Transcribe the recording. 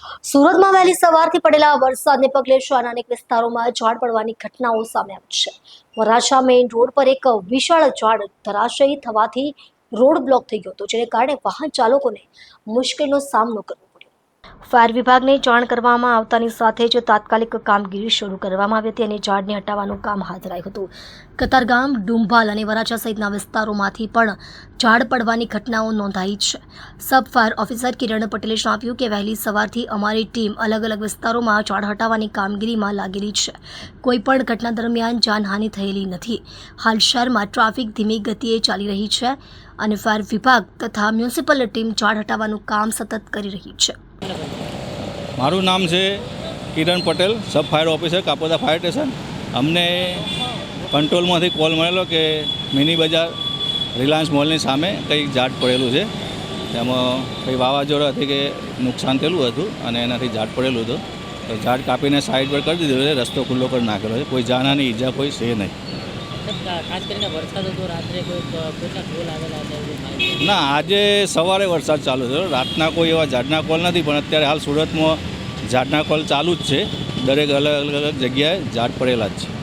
સુરતમાં વહેલી સવારથી પડેલા વરસાદને પગલે શહેરના અનેક વિસ્તારોમાં ઝાડ પડવાની ઘટનાઓ સામે આવી છે. વરાછા મેઇન રોડ પર એક વિશાળ ઝાડ ધરાશયી થવાથી રોડ બ્લોક થઈ ગયો હતો, જેને કારણે વાહન ચાલકોને મુશ્કેલીનો સામનો કરવો ફાયર વિભાગને જાણ કરવામાં આવતાની સાથે જ તાત્કાલિક કામગીરી શરૂ કરવામાં આવી હતી અને ઝાડને હટાવવાનું કામ હાથ ધરાયું હતું. કતારગામ ડુંભાલ અને વરાછા સહિતના વિસ્તારોમાંથી પણ ઝાડ પડવાની ઘટનાઓ નોંધાઈ છે. સબ ફાયર ઓફિસર કિરણ પટેલે જણાવ્યું કે વહેલી સવારથી અમારી ટીમ અલગ અલગ વિસ્તારોમાં ઝાડ હટાવવાની કામગીરીમાં લાગેલી છે. કોઈપણ ઘટના દરમિયાન જાનહાનિ થયેલી નથી. હાલ શહેરમાં ટ્રાફિક ધીમી ગતિએ ચાલી રહી છે અને ફાયર વિભાગ તથા મ્યુનિસિપલ ટીમ ઝાડ હટાવવાનું કામ સતત કરી રહી છે. મારું નામ છે Kiran Patel sub fire officer Kapodra fire station. અમને કંટ્રોલમાંથી કોલ મળેલો કે મિની બજાર રિલાયન્સ મોલની સામે કંઈક ઝાડ પડેલું છે. તેમાં કંઈ વાવાઝોડા હતી કે નુકસાન થયેલું હતું અને એનાથી ઝાડ પડેલું હતું. તો ઝાડ કાપીને સાઈડ પર કરી દીધું છે રસ્તો ખુલ્લો કરી નાખેલો છે. કોઈ જાનહાની ઈજા કોઈ છે નહીં. ખાસ કરીને વરસાદ હતો રાત્રે કોઈ ક- કોઈના કોલ આવેલા હતા ના આજે સવારે વરસાદ ચાલુ થયો. રાતના કોઈ એવા ઝાડના કોલ નથી પણ અત્યારે હાલ સુરતમાં ઝાડના કોલ ચાલુ જ છે. દરેક અલગ અલગ જગ્યાએ ઝાડ પડેલા જ છે.